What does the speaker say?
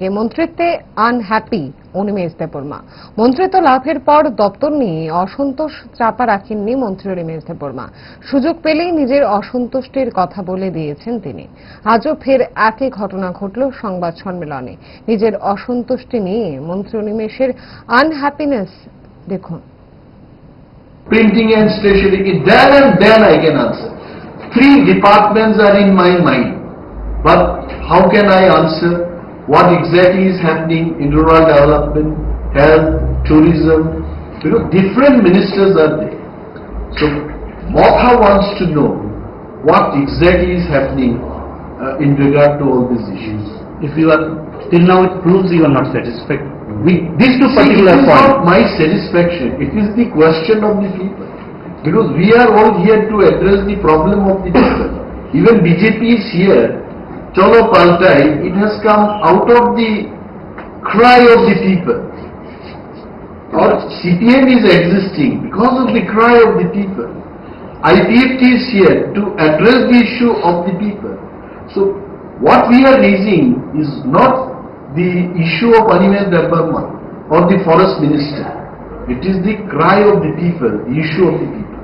কে মন্ত্রিত্বে আনহ্যাপি অনিমেষ দেববর্মা মন্ত্রিত্ব লাভের পর দপ্তর নিয়ে অসন্তোষ চাপা রাখেননি মন্ত্রী অনিমেষ দেববর্মা সুযোগ পেলেই নিজের অসন্তুষ্টির কথা বলে দিয়েছেন তিনি। আজও ফের একই ঘটনা ঘটল সংবাদ সম্মেলনে। নিজের অসন্তুষ্টি নিয়ে মন্ত্রী অনিমেষের আনহ্যাপিনেস দেখুন। Printing and stationery, then and then I can answer. Three departments are in my mind, but how can I answer? What exactly is happening in rural development, health, tourism? You know, different ministers are there. So, Motha wants to know what exactly is happening uh, in regard to all these issues. if you are, till now it proves you are not satisfied with these two See, particular it is not points. my satisfaction, it is the question of the people. Because we are all here to address the problem of the people. Even BJP is here, Cholo Paltai, it has come out of the cry of the people. Or CPM is existing because of the cry of the people. IPFT is here to address the issue of the people. So what we are raising is not the issue of Animal Debarma or the forest minister. It is the cry of the people, the issue of the people.